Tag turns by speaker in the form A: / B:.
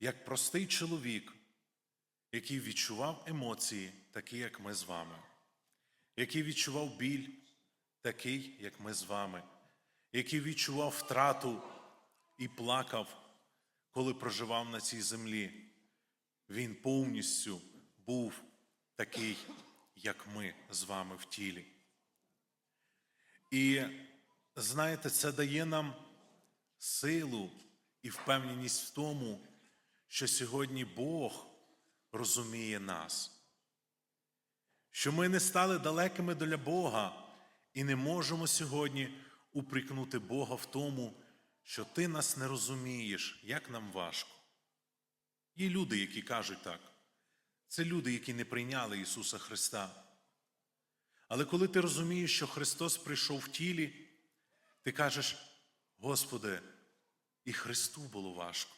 A: як простий чоловік, який відчував емоції, такі, як ми з вами, який відчував біль, такий, як ми з вами, який відчував втрату і плакав, коли проживав на цій землі. Він повністю був такий, як ми з вами в тілі. І знаєте, це дає нам силу і впевненість в тому, що сьогодні Бог розуміє нас, що ми не стали далекими для Бога і не можемо сьогодні упрекнути Бога в тому, що ти нас не розумієш, як нам важко. Є люди, які кажуть так. Це люди, які не прийняли Ісуса Христа. Але коли ти розумієш, що Христос прийшов в тілі, ти кажеш, Господи, і Христу було важко.